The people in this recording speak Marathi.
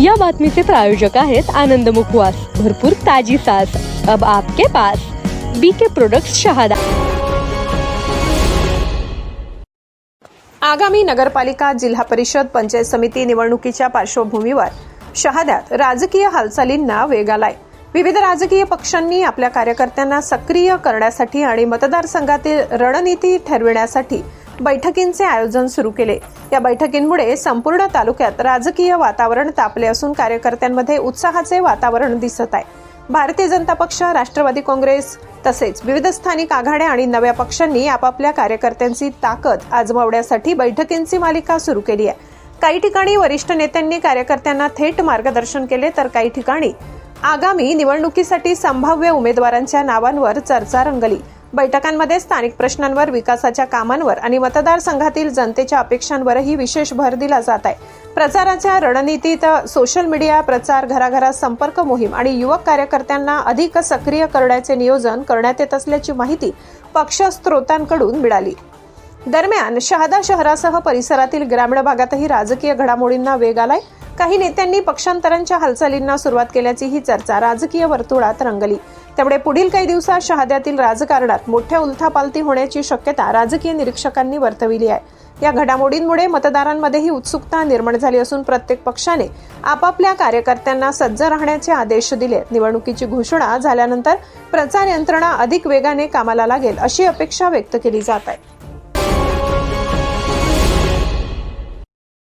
या बातमीचे प्रायोजक आहेत आनंद मुखवास. भरपूर ताजी सास अब आपके पास बीके प्रोडक्ट्स शहादा. आगामी नगरपालिका जिल्हा परिषद पंचायत समिती निवडणुकीच्या पार्श्वभूमीवर शहाद्यात राजकीय हालचालींना वेग आलाय. विविध राजकीय पक्षांनी आपल्या कार्यकर्त्यांना सक्रिय करण्यासाठी आणि मतदारसंघातील रणनीती ठरविण्यासाठी बैठकींचे आयोजन सुरू केले. या बैठकींमुळे संपूर्ण तालुक्यात राजकीय वातावरण तापले असून कार्यकर्त्यांमध्ये उत्साहाचे वातावरण दिसत आहे. भारतीय जनता पक्ष राष्ट्रवादी काँग्रेस तसेच विविध स्थानिक आघाड्या आणि नव्या पक्षांनी आपापल्या कार्यकर्त्यांची ताकद आजमावण्यासाठी बैठकींची मालिका सुरू केली आहे. काही ठिकाणी वरिष्ठ नेत्यांनी कार्यकर्त्यांना थेट मार्गदर्शन केले तर काही ठिकाणी आगामी निवडणुकीसाठी संभाव्य उमेदवारांच्या नावांवर चर्चा रंगली. बैठकांमध्ये स्थानिक प्रश्नांवर विकासाच्या कामांवर आणि मतदारसंघातील जनतेच्या अपेक्षांवरही विशेष भर दिला जात आहे. प्रचाराच्या रणनीतीत सोशल मीडिया प्रचार घराघरात संपर्क मोहीम आणि युवक कार्यकर्त्यांना अधिक सक्रिय करण्याचे नियोजन करण्यात येत असल्याची माहिती पक्ष स्त्रोतांकडून मिळाली. दरम्यान शहादा शहरासह परिसरातील ग्रामीण भागातही राजकीय घडामोडींना वेग आलाय. काही नेत्यांनी पक्षांतरांच्या हालचालींना सुरुवात केल्याची ही चर्चा राजकीय वर्तुळात रंगली. त्यामुळे पुढील काही दिवसात शहाद्यातील राजकारणात मोठ्या उलथापालथी होण्याची शक्यता राजकीय निरीक्षकांनी वर्तविली आहे. या घडामोडींमुळे मतदारांमध्येही उत्सुकता निर्माण झाली असून प्रत्येक पक्षाने आपापल्या कार्यकर्त्यांना सज्ज राहण्याचे आदेश दिले. निवडणुकीची घोषणा झाल्यानंतर प्रचार यंत्रणा अधिक वेगाने कामाला लागेल अशी अपेक्षा व्यक्त केली जात आहे.